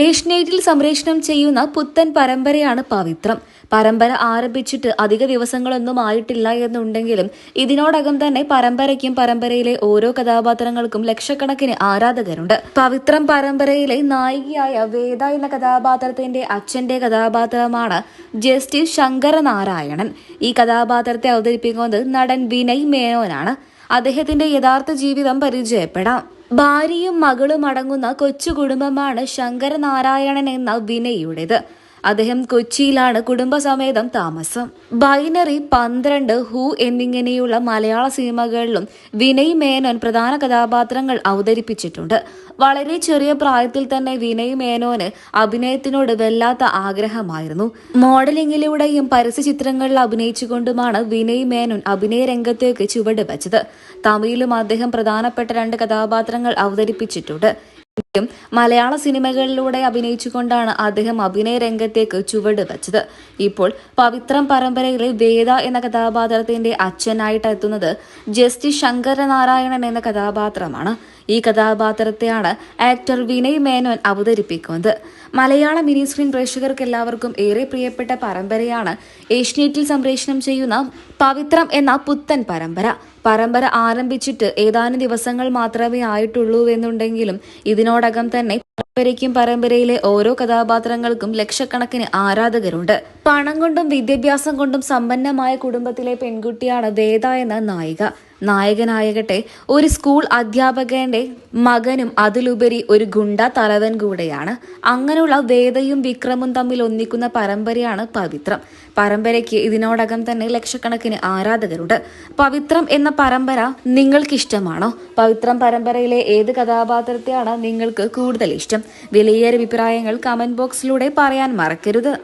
ഏഷ്യനെറ്റിൽ സംപ്രേഷണം ചെയ്യുന്ന പുത്തൻ പരമ്പരയാണ് പവിത്രം. പരമ്പര ആരംഭിച്ചിട്ട് അധിക ദിവസങ്ങളൊന്നും ആയിട്ടില്ല എന്നുണ്ടെങ്കിലും ഇതിനോടകം തന്നെ പരമ്പരയ്ക്കും പരമ്പരയിലെ ഓരോ കഥാപാത്രങ്ങൾക്കും ലക്ഷക്കണക്കിന് ആരാധകരുണ്ട്. പവിത്രം പരമ്പരയിലെ നായികയായ വേദ എന്ന കഥാപാത്രത്തിന്റെ അച്ഛന്റെ കഥാപാത്രമാണ് ജസ്റ്റിസ് ശങ്കരനാരായണൻ. ഈ കഥാപാത്രത്തെ അവതരിപ്പിക്കുന്നത് നടൻ വിനയ് മേനോനാണ്. അദ്ദേഹത്തിന്റെ യഥാർത്ഥ ജീവിതം പരിചയപ്പെടാം. ഭാര്യയും മകളും അടങ്ങുന്ന കൊച്ചു കുടുംബമാണ് ശങ്കരനാരായണൻ എന്ന വിനയുടേത് അദ്ദേഹം കൊച്ചിയിലാണ് കുടുംബസമേതം താമസം. ബൈനറി പന്ത്രണ്ട് ഹു എന്നിങ്ങനെയുള്ള മലയാള സിനിമകളിലും വിനയ് മേനോൻ പ്രധാന കഥാപാത്രങ്ങൾ അവതരിപ്പിച്ചിട്ടുണ്ട്. വളരെ ചെറിയ പ്രായത്തിൽ തന്നെ വിനയ് മേനോന് അഭിനയത്തിനോട് വല്ലാത്ത ആഗ്രഹമായിരുന്നു. മോഡലിംഗിലൂടെയും പരസ്യ ചിത്രങ്ങളിൽ അഭിനയിച്ചുകൊണ്ടുമാണ് വിനയ് മേനോൻ അഭിനയ രംഗത്തേക്ക് ചുവട് വച്ചത്. തമിഴിലും അദ്ദേഹം പ്രധാനപ്പെട്ട രണ്ട് കഥാപാത്രങ്ങൾ അവതരിപ്പിച്ചിട്ടുണ്ട്. മലയാള സിനിമകളിലൂടെ അഭിനയിച്ചുകൊണ്ടാണ് അദ്ദേഹം അഭിനയ രംഗത്തേക്ക് ചുവട് വച്ചത്. ഇപ്പോൾ പവിത്രം പരമ്പരയിലെ വേദ എന്ന കഥാപാത്രത്തിന്റെ അച്ഛനായിട്ട് എത്തുന്നത് ജസ്റ്റിസ് ശങ്കരനാരായണൻ എന്ന കഥാപാത്രമാണ്. ഈ കഥാപാത്രത്തെയാണ് ആക്ടർ വിനയ് മേനോൻ അവതരിപ്പിക്കുന്നത്. മലയാള മിനി സ്ക്രീൻ പ്രേക്ഷകർക്ക് എല്ലാവർക്കും ഏറെ പ്രിയപ്പെട്ട പരമ്പരയാണ് ഏഷ്യനെറ്റിൽ സംപ്രേഷണം ചെയ്യുന്ന പവിത്രം എന്ന പുത്തൻ പരമ്പര. പരമ്പര ആരംഭിച്ചിട്ട് ഏതാനും ദിവസങ്ങൾ മാത്രമേ ആയിട്ടുള്ളൂ എന്നുണ്ടെങ്കിലും ഇതിനോടകം തന്നെ പരമ്പരയ്ക്കും പരമ്പരയിലെ ഓരോ കഥാപാത്രങ്ങൾക്കും ലക്ഷക്കണക്കിന് ആരാധകരുണ്ട്. പണം കൊണ്ടും വിദ്യാഭ്യാസം കൊണ്ടും സമ്പന്നമായ കുടുംബത്തിലെ പെൺകുട്ടിയാണ് വേദ എന്ന നായിക. നായകനായകട്ടെ ഒരു സ്കൂൾ അധ്യാപകന്റെ മകനും അതിലുപരി ഒരു ഗുണ്ട തലവൻ കൂടെയാണ്. അങ്ങനെയുള്ള വേദയും വിക്രമും തമ്മിൽ ഒന്നിക്കുന്ന പരമ്പരയാണ് പവിത്രം. പരമ്പരയ്ക്ക് ഇതിനോടകം തന്നെ ലക്ഷക്കണക്കിന് ആരാധകരുണ്ട്. പവിത്രം എന്ന പരമ്പര നിങ്ങൾക്കിഷ്ടമാണോ? പവിത്രം പരമ്പരയിലെ ഏത് കഥാപാത്രത്തെയാണ് നിങ്ങൾക്ക് കൂടുതൽ ഇഷ്ടം? വിലയേറെ അഭിപ്രായങ്ങൾ കമന്റ് ബോക്സിലൂടെ പറയാൻ മറക്കരുത്.